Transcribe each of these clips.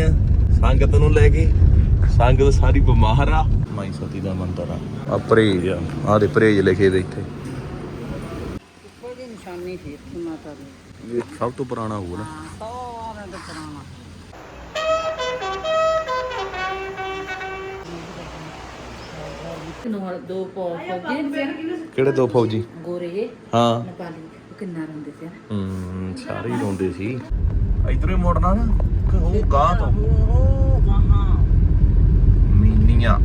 ਮੀਨੀਆਂ ਸੰਗਤ ਨੂੰ ਲੈ ਕੇ ਸੰਗਤ ਸਾਰੀ ਬਿਮਾਰ ਆ। ਮਾਈ ਸਤੀ ਦਾ ਮੰਤਰ ਆ। ਆ ਆ। ਆ ਦੇ ਪਰਹੇਜ ਲਿਖੇ ਦੇ ਇੱਥੇ। ਇੱਕੋ ਦੀ ਨਿਸ਼ਾਨੀ ਸੀ ਇੱਥੇ ਮਾਤਾ ਦੀ। ਇਹ ਸਭ ਤੋਂ ਪੁਰਾਣਾ ਹੋਊ ਨਾ ਸਾਰਾ ਦਾ ਪੁਰਾਣਾ। ਨਾਲ ਦੋ ਪੌ ਫੌਜੀ ਨੇ। ਕਿਹੜੇ ਦੋ ਫੌਜੀ? ਗੋਰੇ। ਹਾਂ। ਨੇਪਾਲੀ। ਕਿੰਨਾ ਰਹਿੰਦੇ ਸੀ ਨਾ? ਹੂੰ ਸਾਰੇ ਹੀ ਰੋਂਦੇ ਸੀ। ਇਧਰੇ ਮੁੜਨਾ ਨਾ ਕਿ ਉਹ ਗਾਂ ਤੋਂ। ਉਹ ਮੀਨੀਆਂ।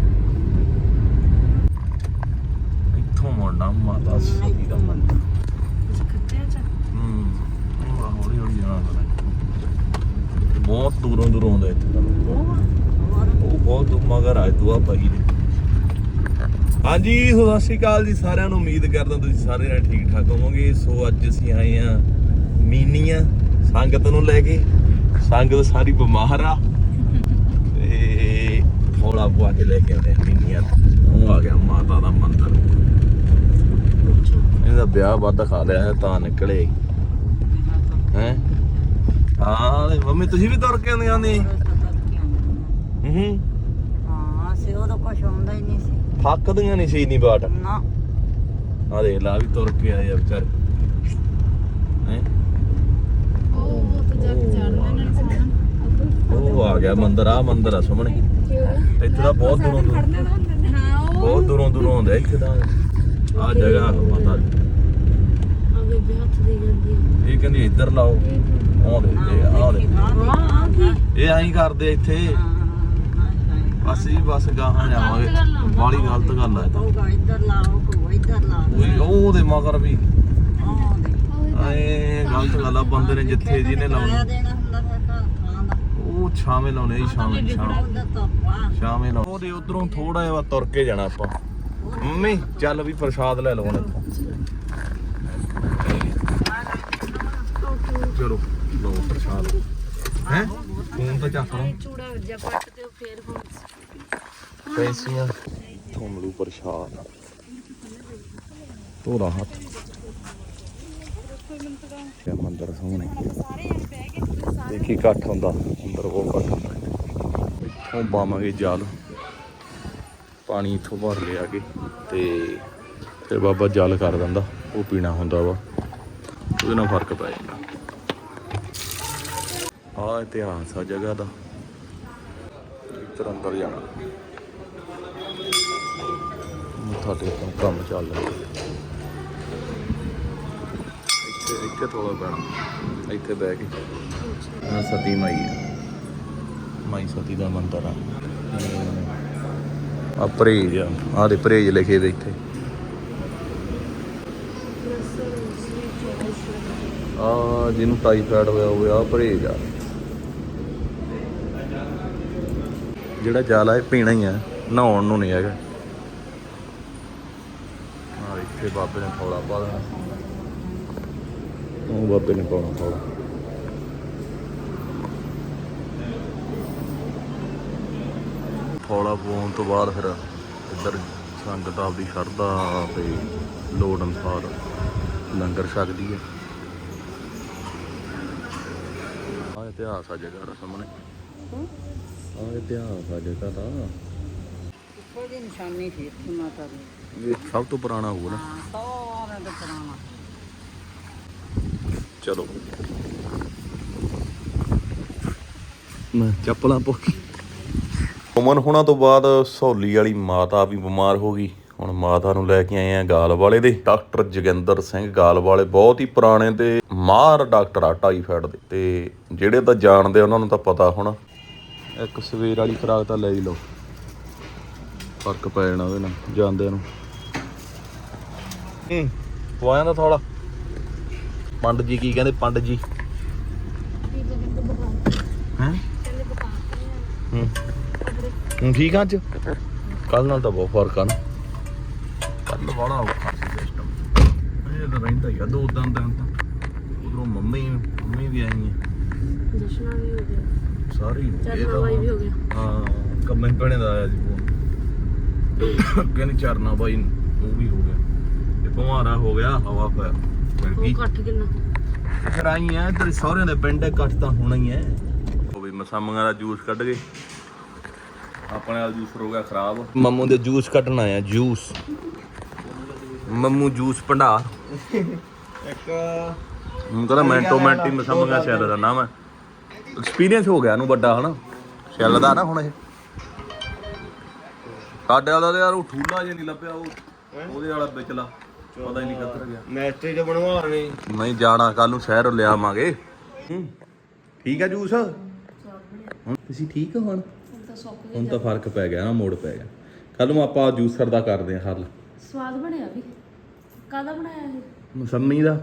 ਇੱਥੋਂ ਮੁੜਨਾ ਮਾਤਾ ਸਤੀ ਦਾ ਮੰਦਰ। ਹੂੰ ਉਹ ਹੌਲੀ ਹੌਲੀ ਜਾਣਾ ਹੁੰਦਾ ਬਹੁਤ ਦੂਰੋਂ ਦੂਰੋਂ ਆਉਂਦਾ ਇੱਥੇ ਤਾਂ। ਉਹ ਬਹੁਤ ਮਗਰ ਆ ਦੁਆ ਪਈ ਦੇ ਹਾਂਜੀ ਸੋ ਸਤਿ ਸ਼੍ਰੀ ਅਕਾਲ ਜੀ ਸਾਰਿਆਂ ਨੂੰ। ਉਮੀਦ ਕਰਦਾ ਤੁਸੀਂ ਸਾਰੇ ਜਣੇ ਠੀਕ ਠਾਕ ਹੋਵੋਗੇ। ਸੋ ਅੱਜ ਅਸੀਂ ਆਏ ਆ ਮੀਨੀਆਂ ਸੰਗਤ ਨੂੰ ਲੈ ਕੇ। ਸੰਗਤ ਸਾਰੀ ਬਿਮਾਰ ਆ। ਤੇ ਹੌਲਾ ਪਵਾ ਕੇ ਲੈ ਕੇ ਆਉਂਦੇ ਆ ਮੀਨੀਆਂ ਉਹ ਆ ਗਿਆ ਮਾਤਾ ਦਾ ਮੰਦਿਰ। ਇਹਦਾ ਵਿਆਹ ਵੱਧ ਖਾ ਲਿਆ ਹੈ ਤਾਂ ਨਿਕਲੇ। ਹੈ? ਹਾਂ ਮੰਮੀ ਤੁਸੀਂ ਵੀ ਤੁਰ ਕੇ ਆਉਂਦੇ ਆਉਂਦੇ? ਹੂੰ। ਹਾਂ। ਸੇ ਉਹਦਾ ਕੁਛ ਆਉਂਦਾ ਹੀ ਨਹੀਂ ਸੀ। ਥੱਕਦੀਆਂ ਨਹੀਂ ਸੀ ਨਹੀਂ ਬਾਟ। ਨਾ। ਆ ਦੇਖ ਲਾ ਵੀ ਤੁਰ ਕੇ ਆਏ ਆ ਵਿਚਾਰੇ। ਹੈ? ਉਹ ਆ ਗਿਆ ਮੰਦਿਰ ਆ ਮੰਦਿਰ ਆ ਸਾਹਮਣੇ। ਇੱਥੇ ਤਾਂ ਬਹੁਤ ਦੂਰੋਂ ਦੂਰੋਂ ਬਹੁਤ ਦੂਰੋਂ ਦੂਰੋਂ ਆਉਂਦੇ ਆ ਇੱਥੇ ਤਾਂ। ਆ ਜਗ੍ਹਾ ਮਾਤਾ ਦੀ ਇਹ ਕਹਿੰਦੀ ਇੱਧਰ ਲਾਓ। ਆਉਂਦੇ ਇਹ ਆਉਂਦੇ ਇਹ ਐਂ ਕਰਦੇ ਇੱਥੇ। ਜੀ ਬਸ ਗਾਹਾਂ ਜਾਵਾਂਗੇ ਬਾਲੀ ਗਲਤ ਗੱਲ ਆ ਇਹ ਤਾਂ। ਕਹੂਗਾ ਇੱਧਰ ਲਾਓ ਕਹੂਗਾ ਇੱਧਰ ਲਾ। ਕੋਈ ਉਹ ਉਹਦੇ ਮਗਰ ਵੀ। ਐ ਗਲਤ ਗੱਲ ਆ ਬੰਦੇ ਨੇ ਜਿੱਥੇ ਜਿਹਨੇ ਲਾਉਣਾ। ਉਹ ਛਾਵੇਂ ਲਾਉਣੇ ਜੀ ਛਾਵੇਂ ਛਾਵੇਂ। ਛਾਵੇਂ ਲਾਉਣੇ। ਉਹਦੇ ਉਧਰੋਂ ਥੋੜਾ ਜਿਹਾ ਤੁਰ ਕੇ ਜਾਣਾ ਆਪਾਂ। ਮੰਮੀ ਚੱਲ ਵੀ ਪ੍ਰਸ਼ਾਦ ਲੈ ਹੁਣ ਇੱਥੋਂ। ਚਲੋ ਲਓ ਪ੍ਰਸ਼ਾਦ। ਹੈ? ਫੋਨ ਤਾਂ ਚੱਕ ਲਓ। ਚੂੜਾ ਵੱਜਾ ਪੱਟ ਤੇ ਫੇਰ ਹੁਣ। ਪੈਸੀਆਂ। ਥੋਮਲੂ ਪ੍ਰਸ਼ਾਦ ਤੋਰਾ ਹੱਥ। ਇਹ ਮੰਦਰ ਸਾਹਮਣੇ ਦੇਖੀ ਇਕੱਠ ਹੁੰਦਾ। ਅੰਦਰ ਉਹ ਇਕੱਠ ਹੁੰਦਾ। ਇੱਥੋਂ ਪਾਵਾਂਗੇ ਜਲ। ਪਾਣੀ ਇੱਥੋਂ ਭਰ ਲਿਆ ਕੇ ਤੇ ਫਿਰ ਬਾਬਾ ਜਲ ਕਰ ਦਿੰਦਾ। ਉਹ ਪੀਣਾ ਹੁੰਦਾ ਵਾ। ਉਹਦੇ ਨਾਲ ਫ਼ਰਕ ਪੈ ਜਾਂਦਾ। ਆ ਇਤਿਹਾਸ ਆ ਜਗ੍ਹਾ ਦਾ। ਇੱਧਰ ਅੰਦਰ ਜਾਣਾ। ਮੱਥਾ ਟੇਕਣ ਕੰਮ ਚੱਲ ਰਿਹਾ। ਇੱਥੇ ਇੱਥੇ ਥੋੜਾ ਪੈਣਾ। ਇੱਥੇ ਬਹਿ ਕੇ। ਆ ਸਤੀ ਮਾਈ ਹੈ ਮਾਈ ਸਤੀ ਦਾ ਮੰਦਿਰ ਆ। ਆ ਪਰਹੇਜ ਆ। ਆਹ ਦੇ ਪਰਹੇਜ ਲਿਖੇ ਦੇ ਇੱਥੇ। ਆ ਜਿਹਨੂੰ ਟਾਈਫਾਇਡ ਹੋਇਆ ਹੋਵੇ ਆ ਪਰਹੇਜ ਆ। ਜਿਹੜਾ ਜਾਲਾ ਇਹ ਪੀਣਾ ਹੀ ਆ। ਨਹਾਉਣ ਨੂੰ ਨਹੀਂ ਹੈਗਾ। ਆ ਇੱਥੇ ਬਾਬੇ ਨੇ ਥੋੜਾ ਪਾ ਦੇਣਾ ਉਹ ਬਾਬੇ ਨੇ ਪਾਉਣਾ ਥੋੜਾ ਥੋੜਾ ਪਾਉਣ ਤੋਂ ਬਾਅਦ ਫਿਰ ਇੱਧਰ ਸੰਗਤ ਆਪਦੀ ਸ਼ਰਧਾ ਤੇ ਲੋੜ ਅਨੁਸਾਰ ਲੰਗਰ ਛਕਦੀ ਹੈ। ਆ ਇਤਿਹਾਸ ਆ ਜਗ੍ਹਾ ਸਾਹਮਣੇ। ਆ ਇਤਿਹਾਸ ਆ ਜਗ੍ਹਾ ਦਾ ਇੱਕੋ ਦੀ ਨਿਸ਼ਾਨੀ ਸੀ ਇੱਥੇ ਮਾਤਾ ਦੀ। ਇਹ ਸਭ ਤੋਂ ਪੁਰਾਣਾ ਹੋਊ ਨਾ। ਹਾਂ ਸਾਰਾ ਦਾ ਪੁਰਾਣਾ। ਚਲੋ। ਮੈਂ ਚੱਪਲਾਂ ਪੋਕੀ ਉਮਨ ਹੋਣਾ ਤੋਂ ਬਾਅਦ ਸਹੌਲੀ ਵਾਲੀ ਮਾਤਾ ਵੀ ਬਿਮਾਰ ਹੋ ਗਈ। ਹੁਣ ਮਾਤਾ ਨੂੰ ਲੈ ਕੇ ਆਏ ਆ ਗਾਲ ਵਾਲੇ ਦੇ। ਡਾਕਟਰ ਜੋਗਿੰਦਰ ਸਿੰਘ ਗਾਲ ਵਾਲੇ ਬਹੁਤ ਹੀ ਪੁਰਾਣੇ ਤੇ ਮਾਹਰ ਡਾਕਟਰ ਆ ਟਾਈਫਾਇਡ ਦੇ ਤੇ ਜਿਹੜੇ ਤਾਂ ਜਾਣਦੇ ਆ ਉਹਨਾਂ ਨੂੰ ਤਾਂ ਪਤਾ ਹੋਣਾ। ਇੱਕ ਸਵੇਰ ਵਾਲੀ ਖੁਰਾਕ ਤਾਂ ਲੈ ਹੀ ਲਓ। ਫ਼ਰਕ ਪੈ ਜਾਣਾ ਉਹਦੇ ਨਾਲ, ਜਾਂਦਿਆਂ ਨੂੰ। ਹੂੰ ਪਵਾਇਆ ਦਾ ਥੋੜਾ ਪੰਡ ਜੀ ਕੀ ਕਹਿੰਦੇ? ਪੰਡ ਜੀ। ਹੈ? ਹੂੰ। ਠੀਕ ਆ ਅੱਜ? ਕੱਲ ਨਾਲ ਤਾਂ ਬਹੁਤ ਫ਼ਰਕ ਆ ਨਾ। ਕੱਲ ਬੜਾ ਔਖਾ ਸੀ ਸਿਸਟਮ ਇਹ ਤਾਂ ਰਹਿੰਦਾ ਹੀ ਆ, ਦੋ ਦਿਨ ਤਾਂ ਉਧਰੋਂ ਮੰਮੀ ਮੰਮੀ ਵੀ ਆਈ ਹੈ ਜਸ਼ਨਾ ਵੀ ਹੋ ਗਿਆ ਸਾਰੀ ਇਹ ਚਰਨਾ ਤਾਂ ਬਾਈ ਵੀ ਹੋ ਗਿਆ ਹਾਂ ਕੰਮੇ ਭੈਣੇ ਦਾ ਆਇਆ ਸੀ ਫੋਨ। ਕਹਿੰਦੀ ਚਰਨਾ ਬਾਈ ਉਹ ਵੀ ਹੋ ਗਿਆ। ਤੇ ਕੁਮਾਰਾ ਹੋ ਗਿਆ ਹਵਾ ਪੈ ਉਹ ਗਈ। ਇਕੱਠ ਕਿੰਨਾ? ਫਿਰ ਆਈ ਐ? ਤੇਰੇ ਸਹੁਰਿਆਂ ਦੇ ਪਿੰਡ ਇਕੱਠ ਤਾਂ ਹੋਣਾ ਹੀ ਐ। ਉਹ ਵੀ ਮਸਾਮੀਆਂ ਦਾ ਜੂਸ ਕੱਢ ਗਏ। ਆਪਣੇ ਵਾਲਾ ਜੂਸ ਹੋ ਗਿਆ ਖਰਾਬ। ਮੰਮੂ ਦੇ ਜੂਸ ਕੱਢਣ ਆਇਆ ਜੂਸ। ਮੰਮੂ ਜੂਸ ਭੰਡਾਰ। ਇੱਕ ਹੁਣ ਕਹਿੰਦਾ ਮੈਂਟੋ ਮੈਂਟੀ ਮਸਾਮੀਆਂ ਸ਼ੈਲ ਦਾ ਨਾਮ ਹੈ ਐਕਸਪੀਰੀਅੰਸ ਹੋ ਗਿਆ ਇਹਨੂੰ ਵੱਡਾ ਹਨਾ? ਸ਼ੈਲ ਦਾ ਨਾ ਹੁਣ ਇਹ। ਸਾਡੇ ਵਾਲਾ ਤਾਂ ਯਾਰ ਉਹ ਠੂਲਾ ਜਿਹਾ ਨਹੀਂ ਲੱਭਿਆ ਉਹ ਉਹਦੇ ਵਾਲਾ ਵਿਚਲਾ। ਪਤਾ ਹੀ ਨਹੀਂ ਕਿੱਧਰ ਗਿਆ। ਮੈਸਟਰੀ ਤੇ ਬਣਵਾਣੇ ਨਹੀਂ ਜਾਣਾ ਕੱਲ ਨੂੰ ਸ਼ਹਿਰ ਲਿਆਵਾਂਗੇ ਠੀਕ ਹੈ ਜੂਸ? ਹੁਣ ਤੁਸੀਂ ਠੀਕ ਹੋ ਹੁਣ? ਹੁਣ ਤਾਂ ਫ਼ਰਕ ਪੈ ਗਿਆ ਨਾ ਮੋੜ ਪੈ ਗਿਆ। ਕੱਲ ਨੂੰ ਆਪਾਂ ਜੂਸਰ ਦਾ ਕਰਦੇ ਹਾਂ ਹੱਲ। ਸਵਾਦ ਬਣਿਆ ਵੀ। ਕਾਦਾ ਬਣਾਇਆ ਇਹ? ਮਸੰਮੀ ਦਾ।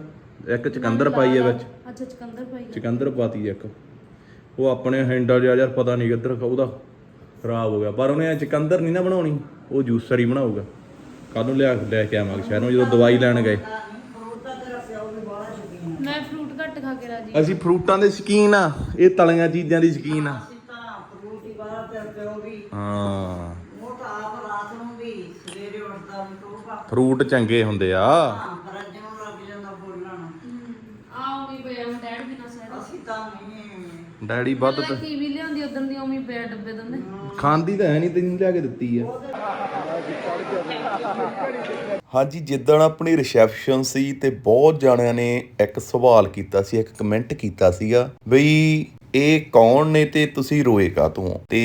ਇੱਕ ਚਕੰਦਰ ਪਾਈ ਹੈ ਵਿੱਚ। ਅੱਛਾ ਚਕੰਦਰ ਪਾਈ ਚਕੰਦਰ ਪਾਤੀ ਇੱਕ। ਉਹ ਆਪਣੇ ਹੈਂਡਲ ਜਿਹਾ ਯਾਰ ਪਤਾ ਨਹੀਂ ਕਿੱਧਰ ਉਹਦਾ ਖਰਾਬ ਹੋ ਗਿਆ। ਪਰ ਉਹਨੇ ਚਕੰਦਰ ਨਹੀਂ ਨਾ ਬਣਾਉਣੀ ਉਹ ਜੂਸਰ ਹੀ ਬਣਾਊਗਾ। ਕੱਲ ਨੂੰ ਲਿਆ ਲੈ ਕੇ ਆਵਾਂਗੇ ਸ਼ਹਿਰੋਂ ਜਦੋਂ ਦਵਾਈ ਲੈਣ ਗਏ। ਮੈਂ ਫਰੂਟ ਘੱਟ ਖਾ ਕੇ ਰਾਜੀ ਅਸੀਂ ਫਰੂਟਾਂ ਦੇ ਸ਼ਕੀਨ ਆ ਇਹ ਤਲੀਆਂ ਚੀਜ਼ਾਂ ਦੀ ਸ਼ਕੀਨ ਆ। ਤਾਂ ਫਰੂਟ ਹੀ ਨੂੰ ਚੰਗੇ ਹੁੰਦੇ ਆ। ਫਰਜ ਨੂੰ ਲੱਗ ਜਾਂਦਾ ਬੋਲਣ। ਆਓ ਵੀ ਪਿਆ ਮੈਂ ਡੈਡ ਬਿਨਾ ਸਾਰਾ। ਅਸੀਂ ਤਾਂ ਨਹੀਂ ਡੈਡੀ ਵੱਧ ਮੈਂ ਕੀ ਵੀ ਲਿਆਉਂਦੀ ਉਦੋਂ ਦੀ ਉਵੇਂ ਪਿਆ ਡੱਬੇ ਦਿੰਦੇ। ਖਾਂਦੀ ਤਾਂ ਹੈ ਨਹੀਂ ਤੈਨੂੰ ਲਿਆ ਕੇ ਦਿੱਤੀ ਆ। ਹਾਂਜੀ ਜਿੱਦਣ ਆਪਣੀ ਰਿਸੈਪਸ਼ਨ ਸੀ ਤੇ ਬਹੁਤ ਜਾਣਿਆਂ ਨੇ ਇੱਕ ਸਵਾਲ ਕੀਤਾ ਸੀ ਇੱਕ ਕਮੈਂਟ ਕੀਤਾ ਸੀਗਾ ਬਈ ਇਹ ਕੌਣ ਨੇ ਤੇ ਤੁਸੀਂ ਰੋਏ ਕਾਹਤੋਂ ਤੇ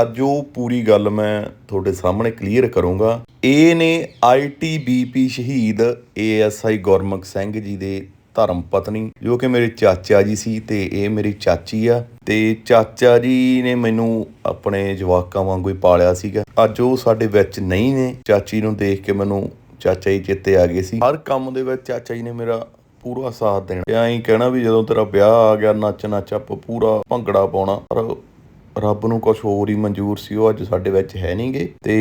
ਅੱਜ ਉਹ ਪੂਰੀ ਗੱਲ ਮੈਂ ਤੁਹਾਡੇ ਸਾਹਮਣੇ ਕਲੀਅਰ ਕਰੂੰਗਾ। ਇਹ ਨੇ ਆਈਟੀਬੀਪੀ ਸ਼ਹੀਦ ਏਐਸਆਈ ਗੁਰਮੁਖ ਸਿੰਘ ਜੀ ਦੇ ਧਰਮ ਪਤਨੀ, ਜੋ ਕਿ ਮੇਰੇ ਚਾਚਾ ਜੀ ਸੀ ਤੇ ਇਹ ਮੇਰੀ ਚਾਚੀ ਆ। ਤੇ ਚਾਚਾ ਜੀ ਨੇ ਮੈਨੂੰ ਆਪਣੇ ਜਵਾਕਾਂ ਵਾਂਗੂ ਹੀ ਪਾਲਿਆ ਸੀਗਾ। ਅੱਜ ਉਹ ਸਾਡੇ ਵਿੱਚ ਨਹੀਂ ਨੇ। ਚਾਚੀ ਨੂੰ ਦੇਖ ਕੇ ਮੈਨੂੰ ਚਾਚਾ ਜੀ ਚੇਤੇ ਆ ਗਏ ਸੀ। ਹਰ ਕੰਮ ਦੇ ਵਿੱਚ ਚਾਚਾ ਜੀ ਨੇ ਮੇਰਾ ਪੂਰਾ ਸਾਥ ਦੇਣਾ। ਤੇ ਐਂ ਕਹਿਣਾ ਵੀ ਜਦੋਂ ਤੇਰਾ ਵਿਆਹ ਆ ਗਿਆ ਨੱਚ ਨੱਚ ਆਪ ਪੂਰਾ ਭੰਗੜਾ ਪਾਉਣਾ। ਪਰ ਰੱਬ ਨੂੰ ਕੁਝ ਹੋਰ ਹੀ ਮਨਜ਼ੂਰ ਸੀ ਉਹ ਅੱਜ ਸਾਡੇ ਵਿੱਚ ਹੈ ਨਹੀਂਗੇ ਤੇ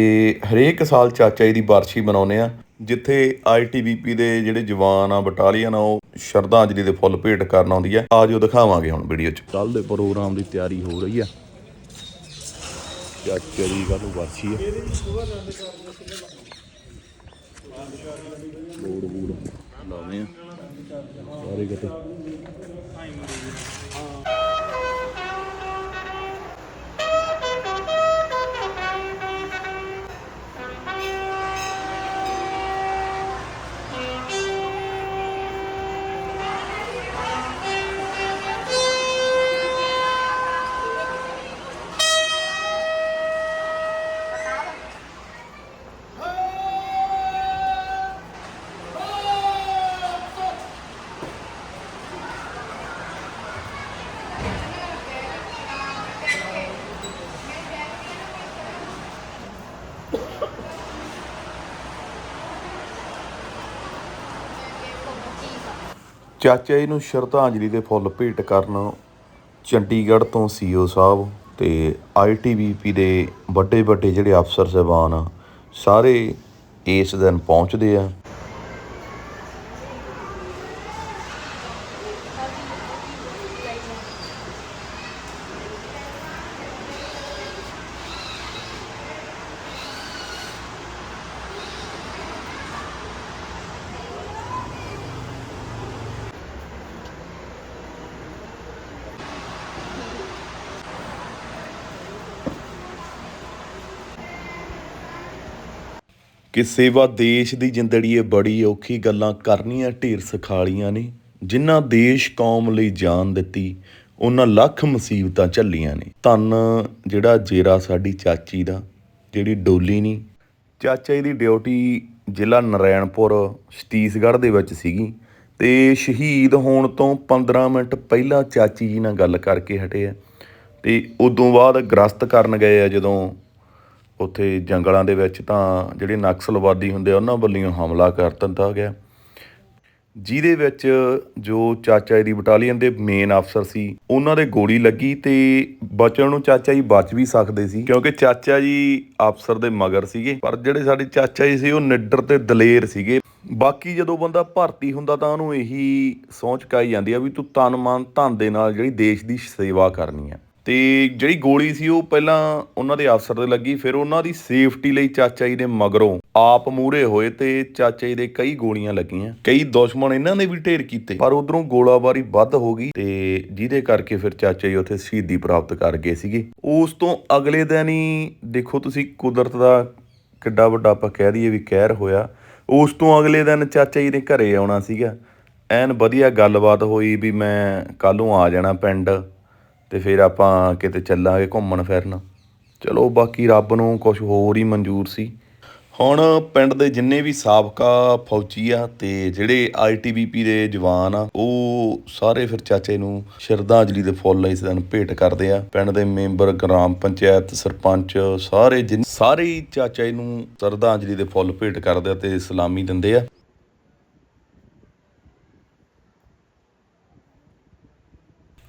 ਹਰੇਕ ਸਾਲ ਚਾਚਾ ਜੀ ਦੀ ਬਰਸ਼ੀ ਮਨਾਉਂਦੇ ਆ ਜਿੱਥੇ ਆਈਟੀਬੀਪੀ ਦੇ ਜਿਹੜੇ ਜਵਾਨ ਆ ਬਟਾਲੀਅਨ ਆ ਉਹ ਸ਼ਰਧਾਂਜਲੀ ਦੇ ਫੁੱਲ ਭੇਟ ਕਰਨ ਆਉਂਦੀ ਆ। ਆਜੋ ਦਿਖਾਵਾਂਗੇ ਹੁਣ ਵੀਡੀਓ 'ਚ। ਕੱਲ ਦੇ ਪ੍ਰੋਗਰਾਮ ਦੀ ਤਿਆਰੀ ਹੋ ਰਹੀ ਆ। ਚਾਚਾ ਦੀ ਕੱਲ ਬਰਸ਼ੀ ਆ। ਬੋੜ ਚਾਚਾ ਜੀ ਨੂੰ ਸ਼ਰਧਾਂਜਲੀ ਦੇ ਫੁੱਲ ਭੇਟ ਕਰਨ ਚੰਡੀਗੜ੍ਹ ਤੋਂ ਸੀਓ ਸਾਹਿਬ ਤੇ ਆਈਟੀਬੀਪੀ ਦੇ ਵੱਡੇ ਵੱਡੇ ਜਿਹੜੇ ਅਫਸਰ, ਸਾਹਿਬਾਨ ਸਾਰੇ ਇਸ ਦਿਨ ਪਹੁੰਚਦੇ ਆ। ਕਿ ਸੇਵਾ ਦੇਸ਼ ਦੀ ਜਿੰਦੜੀਏ ਬੜੀ ਔਖੀ ਗੱਲਾਂ ਕਰਨੀਆਂ ਢੇਰ ਸਖਾਲੀਆਂ ਨੇ, ਜਿਨ੍ਹਾਂ ਦੇਸ਼ ਕੌਮ ਲਈ ਜਾਨ ਦਿੱਤੀ, ਉਹਨਾਂ ਲੱਖ ਮੁਸੀਬਤਾਂ ਝੱਲੀਆਂ ਨੇ। ਧੰਨ ਜਿਹੜਾ ਜੇਰਾ ਸਾਡੀ ਚਾਚੀ ਦਾ, ਜਿਹੜੀ ਡੋਲੀ ਨਹੀਂ ਚਾਚਾ ਜੀ ਦੀ ਡਿਊਟੀ ਜ਼ਿਲ੍ਹਾ ਨਰੈਣਪੁਰ, ਛਤੀਸਗੜ੍ਹ ਦੇ ਵਿੱਚ ਸੀਗੀ ਤੇ ਸ਼ਹੀਦ ਹੋਣ ਤੋਂ 15 ਮਿੰਟ ਪਹਿਲਾਂ ਚਾਚੀ ਜੀ ਨਾਲ ਗੱਲ ਕਰਕੇ ਹਟੇ ਆ। ਤੇ ਉਦੋਂ ਬਾਅਦ ਗ੍ਰਸਤ ਕਰਨ ਗਏ ਆ ਜਦੋਂ ਉੱਥੇ ਜੰਗਲਾਂ ਦੇ ਵਿੱਚ ਤਾਂ ਜਿਹੜੇ ਨਕਸਲਵਾਦੀ ਹੁੰਦੇ ਆ, ਉਹਨਾਂ ਵੱਲੋਂ ਹਮਲਾ ਕਰ ਦਿੱਤਾ ਗਿਆ। ਜਿਹਦੇ ਵਿੱਚ ਜੋ ਚਾਚਾ ਜੀ ਦੀ ਬਟਾਲੀਅਨ ਦੇ ਮੇਨ ਅਫਸਰ ਸੀ, ਉਹਨਾਂ ਦੇ ਗੋਲੀ ਲੱਗੀ ਤੇ ਬਚਣ ਨੂੰ ਚਾਚਾ ਜੀ ਬਚ ਵੀ ਸਕਦੇ ਸੀ, ਕਿਉਂਕਿ ਚਾਚਾ ਜੀ ਅਫਸਰ ਦੇ ਮਗਰ ਸੀਗੇ। ਪਰ ਜਿਹੜੇ ਸਾਡੇ ਚਾਚਾ ਜੀ ਸੀ, ਉਹ ਨਿੱਡਰ ਤੇ ਦਲੇਰ ਸੀਗੇ। ਬਾਕੀ ਜਦੋਂ ਬੰਦਾ ਭਰਤੀ ਹੁੰਦਾ ਤਾਂ ਉਹਨੂੰ ਇਹੀ ਸੋਚ ਕਾਈ ਜਾਂਦੀ ਆ ਵੀ ਤੂੰ ਤਨ ਮਨ ਧਨ ਦੇ ਨਾਲ ਜਿਹੜੀ ਦੇਸ਼ ਦੀ ਸੇਵਾ ਕਰਨੀ ਆ। ਤੇ ਜਿਹੜੀ ਗੋਲੀ ਸੀ ਉਹ ਪਹਿਲਾਂ ਉਹਨਾਂ ਦੇ ਅਫਸਰ ਦੇ ਲੱਗੀ, ਫਿਰ ਉਹਨਾਂ ਦੀ ਸੇਫਟੀ ਲਈ ਚਾਚਾ ਜੀ ਦੇ ਮਗਰੋਂ ਆਪ ਮੂਰੇ ਹੋਏ ਤੇ ਚਾਚਾ ਜੀ ਦੇ ਕਈ ਗੋਲੀਆਂ ਲੱਗੀਆਂ। ਕਈ ਦੁਸ਼ਮਣ ਇਹਨਾਂ ਨੇ ਵੀ ਢੇਰ ਕੀਤੇ, ਪਰ ਉਧਰੋਂ ਗੋਲਾਬਾਰੀ ਵੱਧ ਹੋ ਗਈ ਤੇ ਜਿਹਦੇ ਕਰਕੇ ਫਿਰ ਚਾਚਾ ਜੀ ਉੱਥੇ ਸ਼ਹੀਦੀ ਪ੍ਰਾਪਤ ਕਰ ਗਏ ਸੀਗੇ। ਉਸ ਤੋਂ ਅਗਲੇ ਦਿਨ ਹੀ ਦੇਖੋ ਤੁਸੀਂ ਕੁਦਰਤ ਦਾ ਕਿੱਡਾ ਵੱਡਾ ਆਪਾਂ ਕਹਿ ਦਈਏ ਵੀ ਕਹਿਰ ਹੋਇਆ। ਉਸ ਤੋਂ ਅਗਲੇ ਦਿਨ ਚਾਚਾ ਜੀ ਨੇ ਘਰੇ ਆਉਣਾ ਸੀਗਾ। ਐਨ ਵਧੀਆ ਗੱਲਬਾਤ ਹੋਈ ਵੀ ਮੈਂ ਕੱਲ ਨੂੰ ਆ ਜਾਣਾ ਪਿੰਡ। ਤੇ ਫਿਰ ਆਪਾਂ ਕਿਤੇ ਚੱਲਾਂਗੇ ਘੁੰਮਣ ਫਿਰਨ। ਚਲੋ ਬਾਕੀ ਰੱਬ ਨੂੰ ਕੁਝ ਹੋਰ ਹੀ ਮਨਜ਼ੂਰ ਸੀ। ਹੁਣ ਪਿੰਡ ਦੇ ਜਿੰਨੇ ਵੀ ਸਾਬਕਾ ਫੌਜੀ ਆ ਤੇ ਜਿਹੜੇ ਆਈਟੀਬੀਪੀ ਦੇ ਜਵਾਨ ਆ, ਉਹ ਸਾਰੇ ਫਿਰ ਚਾਚੇ ਨੂੰ ਸ਼ਰਧਾਂਜਲੀ ਦੇ ਫੁੱਲ ਇਸ ਦਿਨ ਭੇਟ ਕਰਦੇ ਆ। ਪਿੰਡ ਦੇ ਮੈਂਬਰ, ਗ੍ਰਾਮ ਪੰਚਾਇਤ, ਸਰਪੰਚ, ਸਾਰੇ ਜਿਨ, ਸਾਰੇ ਚਾਚੇ ਨੂੰ ਸ਼ਰਧਾਂਜਲੀ ਦੇ ਫੁੱਲ ਭੇਟ ਕਰਦੇ ਆ ਤੇ ਸਲਾਮੀ ਦਿੰਦੇ ਆ।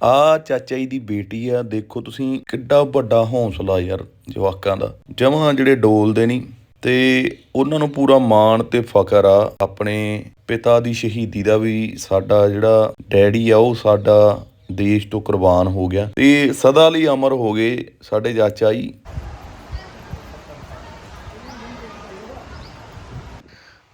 ਆ ਚਾਚਾ ਜੀ ਦੀ ਬੇਟੀ ਆ, ਦੇਖੋ ਤੁਸੀਂ ਕਿੱਡਾ ਵੱਡਾ ਹੌਸਲਾ ਯਾਰ ਜਵਾਕਾਂ ਦਾ। ਜਮਾਂ ਜਿਹੜੇ ਡੋਲਦੇ ਨਹੀਂ ਤੇ ਉਹਨਾਂ ਨੂੰ ਪੂਰਾ ਮਾਣ ਤੇ ਫਖਰ ਆ। ਆਪਣੇ ਪਿਤਾ ਦੀ ਸ਼ਹੀਦੀ ਦਾ ਵੀ ਸਾਡਾ ਜਿਹੜਾ ਡੈਡੀ ਆ, ਉਹ ਸਾਡਾ ਦੇਸ਼ ਤੋਂ ਕੁਰਬਾਨ ਹੋ ਗਿਆ। ਤੇ ਸਦਾ ਲਈ ਅਮਰ ਹੋ ਗਏ ਸਾਡੇ ਚਾਚਾ ਜੀ।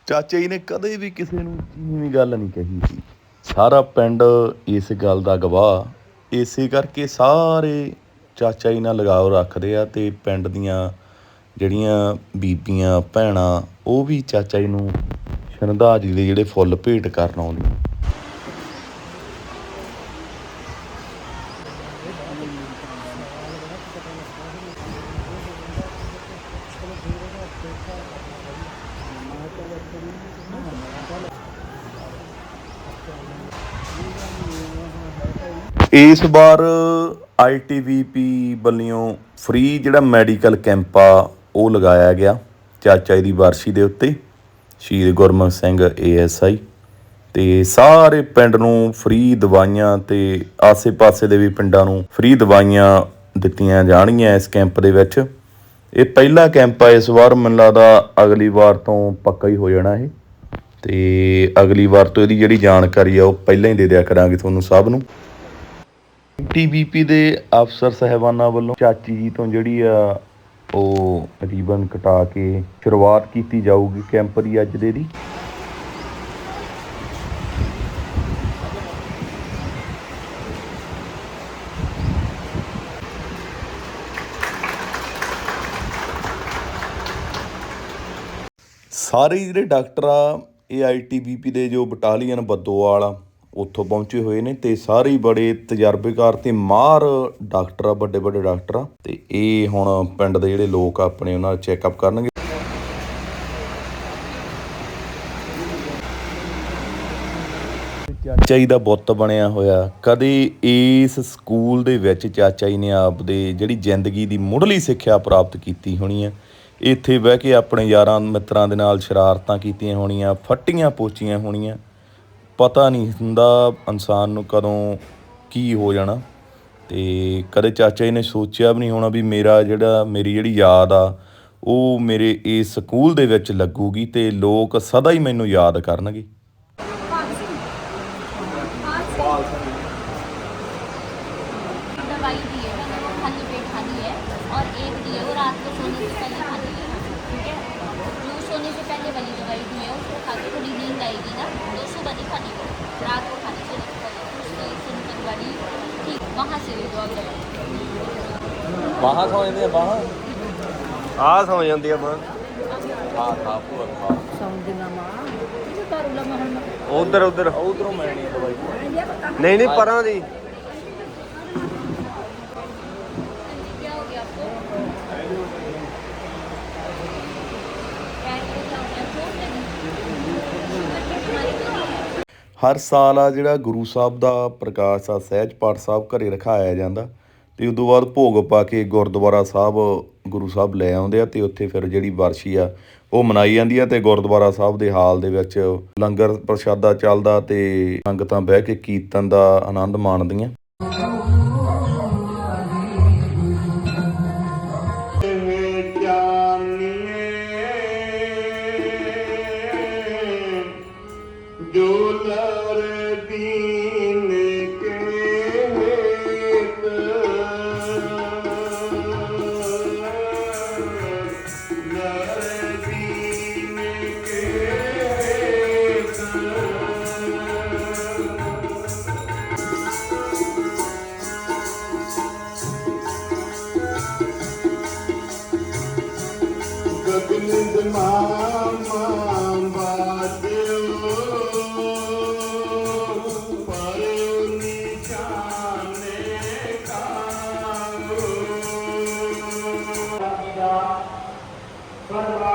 ਚਾਚਾ ਜੀ ਨੇ ਕਦੇ ਵੀ ਕਿਸੇ ਨੂੰ ਚੀਵੀਂ ਗੱਲ ਨਹੀਂ ਕਹੀ ਸੀ। ਸਾਰਾ ਪਿੰਡ ਇਸ ਗੱਲ ਦਾ ਗਵਾਹ। ਇਸੇ ਕਰਕੇ ਸਾਰੇ ਚਾਚਾ ਜੀ ਨਾਲ ਲਗਾਵ ਰੱਖਦੇ ਆ ਅਤੇ ਪਿੰਡ ਦੀਆਂ ਜਿਹੜੀਆਂ ਬੀਬੀਆਂ, ਭੈਣਾਂ, ਉਹ ਵੀ ਚਾਚਾ ਜੀ ਨੂੰ ਸ਼ਰਧਾਂਜਲੀ ਦੇ ਜਿਹੜੇ ਫੁੱਲ ਭੇਟ ਕਰਨ ਆਉਂਦੀਆਂ ਇਸ ਵਾਰ ਆਈਟੀਵੀਪੀ ਵੱਲੋਂ ਫ੍ਰੀ ਜਿਹੜਾ ਮੈਡੀਕਲ ਕੈਂਪ ਆ, ਉਹ ਲਗਾਇਆ ਗਿਆ। ਚਾਚਾ ਜੀ ਦੀ ਵਾਰਸੀ ਦੇ ਉੱਤੇ ਸ਼ਹੀਦ ਗੁਰਮੁਖ ਸਿੰਘ ਏਐਸਆਈ ਤੇ ਸਾਰੇ ਪਿੰਡ ਨੂੰ ਫ੍ਰੀ ਦਵਾਈਆਂ ਤੇ ਆਸੇ-ਪਾਸੇ ਦੇ ਵੀ ਪਿੰਡਾਂ ਨੂੰ ਫ੍ਰੀ ਦਵਾਈਆਂ ਦਿੱਤੀਆਂ ਜਾਣਗੀਆਂ ਇਸ ਕੈਂਪ ਦੇ ਵਿੱਚ। ਇਹ ਪਹਿਲਾ ਕੈਂਪ ਆ ਇਸ ਵਾਰ, ਮੈਨੂੰ ਲੱਗਦਾ ਅਗਲੀ ਵਾਰ ਤੋਂ ਪੱਕਾ ਹੀ ਹੋ ਜਾਣਾ ਇਹ। ਤੇ ਅਗਲੀ ਵਾਰ ਤੋਂ ਇਹਦੀ ਜਿਹੜੀ ਜਾਣਕਾਰੀ ਆ, ਉਹ ਪਹਿਲਾਂ ਹੀ ਦੇ ਦਿਆ ਕਰਾਂਗੇ ਤੁਹਾਨੂੰ ਸਭ ਨੂੰ। ਟੀਬੀਪੀ ਦੇ ਅਫਸਰ ਸਹਿਬਾਨਾਂ ਵੱਲੋਂ ਚਾਚੀ ਜੀ ਤੋਂ ਜਿਹੜੀ ਆ, ਉਹ ਰੀਬਨ ਕਟਾ ਕੇ ਸ਼ੁਰੂਆਤ ਕੀਤੀ ਜਾਊਗੀ ਕੈਂਪ ਦੀ ਅੱਜ ਦੇ ਦੀ। ਸਾਰੇ ਜਿਹੜੇ ਡਾਕਟਰ ਆ, ਇਹ ਆਈਟੀਬੀਪੀ ਦੇ ਜੋ ਬਟਾਲੀਅਨ, ਬੱਦੋਵਾਲ ਆ ਉੱਥੋਂ ਪਹੁੰਚੇ ਹੋਏ ਨੇ ਤੇ ਸਾਰੇ ਬੜੇ ਤਜਰਬੇਕਾਰ ਤੇ ਮਾਹਰ ਡਾਕਟਰ ਆ, ਵੱਡੇ ਵੱਡੇ ਡਾਕਟਰ ਆ। ਤੇ ਇਹ ਹੁਣ ਪਿੰਡ ਦੇ ਜਿਹੜੇ ਲੋਕ ਆ, ਆਪਣੇ ਉਹਨਾਂ ਦਾ ਚੈੱਕਅਪ ਕਰਨਗੇ। ਚਾਚਾ ਜੀ ਦਾ ਬੁੱਤ ਬਣਿਆ ਹੋਇਆ। ਕਦੇ ਇਸ ਸਕੂਲ ਦੇ ਵਿੱਚ ਚਾਚਾ ਜੀ ਨੇ ਆਪਦੇ ਜਿਹੜੀ ਜ਼ਿੰਦਗੀ ਦੀ ਮੁੱਢਲੀ ਸਿੱਖਿਆ ਪ੍ਰਾਪਤ ਕੀਤੀ ਹੋਣੀ ਹੈ ਇੱਥੇ ਬਹਿ ਕੇ ਆਪਣੇ ਯਾਰਾਂ ਮਿੱਤਰਾਂ ਦੇ ਨਾਲ ਸ਼ਰਾਰਤਾਂ ਕੀਤੀਆਂ ਹੋਣੀਆਂ, ਫੱਟੀਆਂ ਪੋਚੀਆਂ ਹੋਣੀਆਂ। ਪਤਾ ਨਹੀਂ ਹੁੰਦਾ ਇਨਸਾਨ ਨੂੰ ਕਦੋਂ ਕੀ ਹੋ ਜਾਣਾ ਅਤੇ ਕਦੇ ਚਾਚਾ ਜੀ ਨੇ ਸੋਚਿਆ ਵੀ ਨਹੀਂ ਹੋਣਾ ਵੀ ਮੇਰਾ ਜਿਹੜਾ, ਮੇਰੀ ਜਿਹੜੀ ਯਾਦ ਆ, ਉਹ ਮੇਰੇ ਇਸ ਸਕੂਲ ਦੇ ਵਿੱਚ ਲੱਗੂਗੀ ਅਤੇ ਲੋਕ ਸਦਾ ਹੀ ਮੈਨੂੰ ਯਾਦ ਕਰਨਗੇ। ਬਾਹਾਂ ਸੌ ਜਾਂਦੇ ਆ ਬਾਹਾਂ? ਆ ਸੌ ਜਾਂਦੀ ਆ ਮਾਂ ਹਾਂ ਹਾਂ ਪੂਰਾ ਮਾਂ। ਇਹ ਤਾਂ ਲਮਾ ਹੁਣ ਉਧਰ ਉਧਰ। ਉਧਰੋਂ ਮੈਣੀ ਦਵਾਈ। ਨਹੀਂ ਨਹੀਂ ਪਰਾਂ ਦੀ। ਹਰ ਸਾਲ ਆ ਜਿਹੜਾ ਗੁਰੂ ਸਾਹਿਬ ਦਾ ਪ੍ਰਕਾਸ਼ ਆ, ਸਹਿਜ ਪਾਠ ਸਾਹਿਬ ਘਰੇ ਰਖਾਇਆ ਜਾਂਦਾ। ਤੇ ਉਦੋਂ ਬਾਅਦ ਭੋਗ ਪਾ ਕੇ ਗੁਰਦੁਆਰਾ ਸਾਹਿਬ ਗੁਰੂ ਸਾਹਿਬ ਲੈ ਆਉਂਦੇ ਆ ਤੇ ਉੱਥੇ ਫਿਰ ਜਿਹੜੀ ਵਰਸ਼ੀ ਆ, ਉਹ ਮਨਾਈ ਜਾਂਦੀ ਆ ਤੇ ਗੁਰਦੁਆਰਾ ਸਾਹਿਬ ਦੇ ਹਾਲ ਦੇ ਵਿੱਚ ਲੰਗਰ ਪ੍ਰਸ਼ਾਦਾ ਚੱਲਦਾ ਤੇ ਸੰਗਤਾਂ ਬਹਿ ਕੇ ਕੀਰਤਨ ਦਾ ਆਨੰਦ ਮਾਣਦੀਆਂ।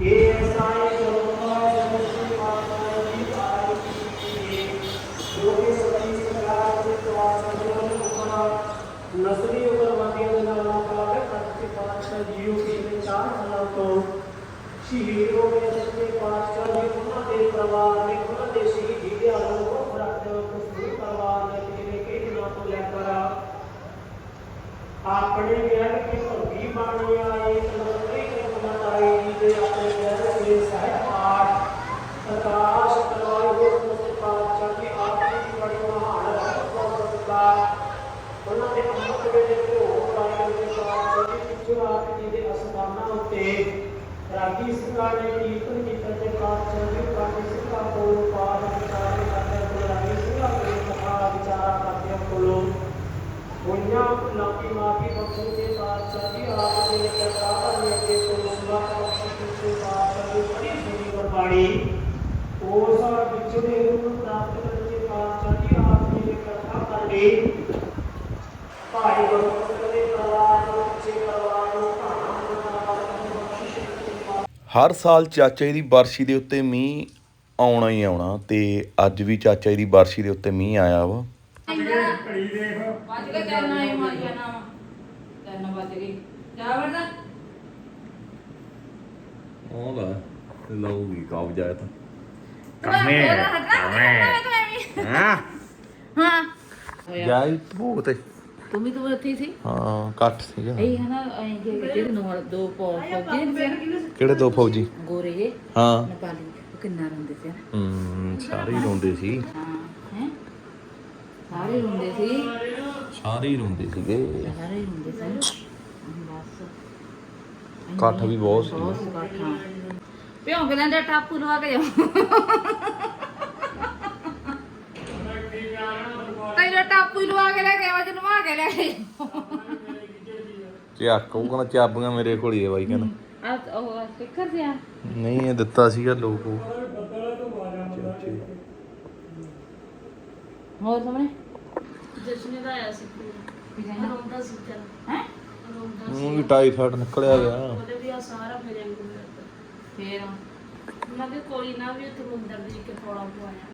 ਇਹ ਸਾਇ ਜੋਗਾ ਜਨਸੀ ਮਾਤਾ ਦੀ ਆਈ ਜੋ ਕਿ ਸਭੀ ਸਰਕਾਰ ਦੇ ਤਵਾਸ ਦੇ ਉਪਰ ਨਸਲੀ ਉਗਰਵਾਦੀਆਂ ਦੇ ਨਾਲ ਮੁਕਾਬਲੇ ਕਰਕੇ ਪਾਤਸ਼ਾਹ ਜੀਓ ਪਿਛਲੇ ਚਾਰ ਸਾਲਾਂ ਤੋਂ ਸ਼ਹੀਦ ਹੋ ਗਏ ਸੱਚੇ ਪਾਤਸ਼ਾਹ ਜੀ ਉਹਨਾਂ ਦੇ ਪਰਿਵਾਰ ਨੇ ਉਹਨਾਂ ਦੇ ਸ਼ਹੀਦੀ ਦੇ ਆਲੋਂ ਉਹ ਰੱਖਦੇ ਹੋ ਕੁਝ ਪਰਿਵਾਰ ਨੇ ਪਿਛਲੇ ਕਈ ਦਿਨਾਂ ਤੋਂ ਲੈ ਕਰ ਆਪਣੇ ਗਿਆਨ ਕੀ ਭਰਤੀ ਬਾਣੀ ਆਏ ਤੰਦਰੀ ਕਿਰਪਾ ਆਏ ਜੀ ਦੇ ਆਪਣੇ ਗਿਆਨ ਦੇ ਸਹਿਤ ਪਾਠ, ਪ੍ਰਕਾਸ਼ ਕਰਵਾਏ ਹੋ ਸੱਚੇ ਪਾਤਸ਼ਾਹ ਜੀ ਆਪਣੀ ਬੜੀ ਮਹਾਨ ਰਹਿਮਤ ਦਾ ਉਹਨਾਂ ਦੇ ਅੰਮ੍ਰਿਤ ਵੇਲੇ ਭੋਗ ਪਾਏ ਦੇ ਪਾਤਸ਼ਾਹ ਜੀ ਪਿੱਛੋਂ ਆਪ ਜੀ ਦੇ ਅਸਥਾਨਾਂ ਉੱਤੇ ਰਾਗੀ ਸਿੰਘਾਂ ਨੇ ਕੀਰਤਨ ਕੀਤਾ ਤੇ ਪਾਤਸ਼ਾਹ ਜੀ ਰਾਗੀ ਸਿੰਘਾਂ ਕੋਲੋਂ ਪਾਠ ਵਿਚਾਰੇ ਕਰਦੇ ਕੋਲ ਰਾਗੀ ਸਿੰਘਾਂ ਕੋਲੋਂ ਕਥਾ ਵਿਚਾਰਾ ਕਰਦੇ ਕੋਲੋਂ ਹੋਈਆਂ ਲਾਕੀ ਮਾਫੀ ਬਖਸ਼ਣ ਦੇ ਪਾਤਸ਼ਾਹ ਜੀ ਆਪ ਦੇ ਕਿਰਪਾ ਕਰਨੇ ਦੇ ਤੋਂ ਸੁਭਾ ਬਖਸ਼ਣ ਦੇ ਪਾਤਸ਼ਾਹ ਜੀ ਬੜੀ ਸੁਣੀ ਗੁਰਬਾਣੀ ਉਸ ਵਿਛੜੇ ਨੂੰ ਪ੍ਰਾਪਤ ਕਰਨ ਦੇ ਪਾਤਸ਼ਾਹ ਜੀ ਆਪ ਜੀ ਦੇ ਕਿਰਪਾ ਕਰਨੇ ਭਾਈ ਗੁਰਮਤਿ ਦੇ ਪਰਿਵਾਰ ਨੂੰ, ਪਿੱਛੇ ਪਰਿਵਾਰ ਨੂੰ ਭਾਣਾ ਨੂੰ ਬਖਸ਼ਿਸ਼ ਦੇ ਹਰ ਸਾਲ ਚਾਚਾ ਜੀ ਦੀ ਬਰਸੀ ਦੇ ਉੱਤੇ ਮੀਂਹ ਆਉਣਾ ਹੀ ਆਉਣਾ ਤੇ ਅੱਜ ਵੀ ਚਾਚਾ ਜੀ ਦੀ ਬਰਸੀ ਦੇ ਉੱਤੇ ਮੀਂਹ ਆਇਆ ਵਾ। ਵੱਜ ਕੇ ਕਰਨਾ ਹੀ ਮਾਰ ਜਾਣਾ ਵਾ ਤਿੰਨ ਵੱਜ ਗਈ ਜਾ ਵੜਦਾ ਲਾ ਲਊਗੀ ਕਬਜ਼ਾ ਤਾਂ ਕਮੇ। ਹਾਂ। ਹਾਂ। ਜਾਈ ਭੂਤ ਤੂੰ ਵੀ ਤੂੰ ਹੀ ਸੀ? ਹਾਂ ਕੱਟ ਸੀਗਾ। ਇਹ ਹੈ ਨਾ ਐਂ ਜੇ ਜਿਹੜੇ ਨੂੰ ਦੋ ਪੌ ਫੌਜੀ ਸੀ ਕਿਹੜੇ ਦੋ ਫੌਜੀ? ਗੋਰੇ ਜੇ? ਹਾਂ। ਨੇਪਾਲੀ। ਉਹ ਕਿੰਨਾ ਰੋਂਦੇ ਸੀ ਨਾ। ਹੂੰ ਸਾਰੇ ਹੀ ਰੋਂਦੇ ਸੀ। ਹਾਂ ਹੈ? ਸਾਰੇ ਰੋਂਦੇ ਸੀ। ਸਾਰੇ ਹੀ ਰੋਂਦੇ ਸੀਗੇ। ਸਾਰੇ ਹੀ ਰੋਂਦੇ ਸੀ। ਬਸ। ਇਕੱਠ ਵੀ ਬਹੁਤ ਸੀ ਬਹੁਤ ਸੀ ਇਕੱਠ, ਹਾਂ। ਭਿਉਂ ਕੇ ਲੈਂਦੇ ਟਾਪੂ ਲਵਾ ਕੇ ਜਾਓ। ਟਾਪੂ ਹੀ ਲਵਾ ਕੇ ਲੈ ਕੇ ਆਵਾ ਜਨਵਾ ਕੇ ਲੈ ਕੇ ਚੱਕ ਉਹ ਕਹਿੰਦਾ ਚਾਬੀਆਂ ਮੇਰੇ ਕੋਲ ਹੀ ਆ ਬਾਈ ਕਹਿੰਦਾ। ਆ ਉਹ ਸਟicker ਸੀ ਆ ਨਹੀਂ ਇਹ ਦਿੱਤਾ ਸੀਗਾ ਲੋਕ ਉਹ। ਹੋਰ ਸਾਹਮਣੇ? ਜਸ਼ਨ ਦਾ ਆਇਆ ਸੀ। ਰੋਂਦਾ ਸੀ ਚੱਲ। ਹੈ? ਰੋਂਦਾ ਉਹ ਵੀ ਟਾਈਫਾਇਡ ਨਿਕਲਿਆ ਗਿਆ। ਉਹਦੇ ਵੀ ਆ ਸਾਰਾ ਮੇਰੇ ਪਿਆ। ਫੇਰ? ਮੈਂ ਕਿਹਾ ਕੋਈ ਨਾ ਵੀ ਉੱਥੇ ਮੰਦਰ ਦੇ ਕੇ ਥੋੜਾ ਪਵਾਇਆ।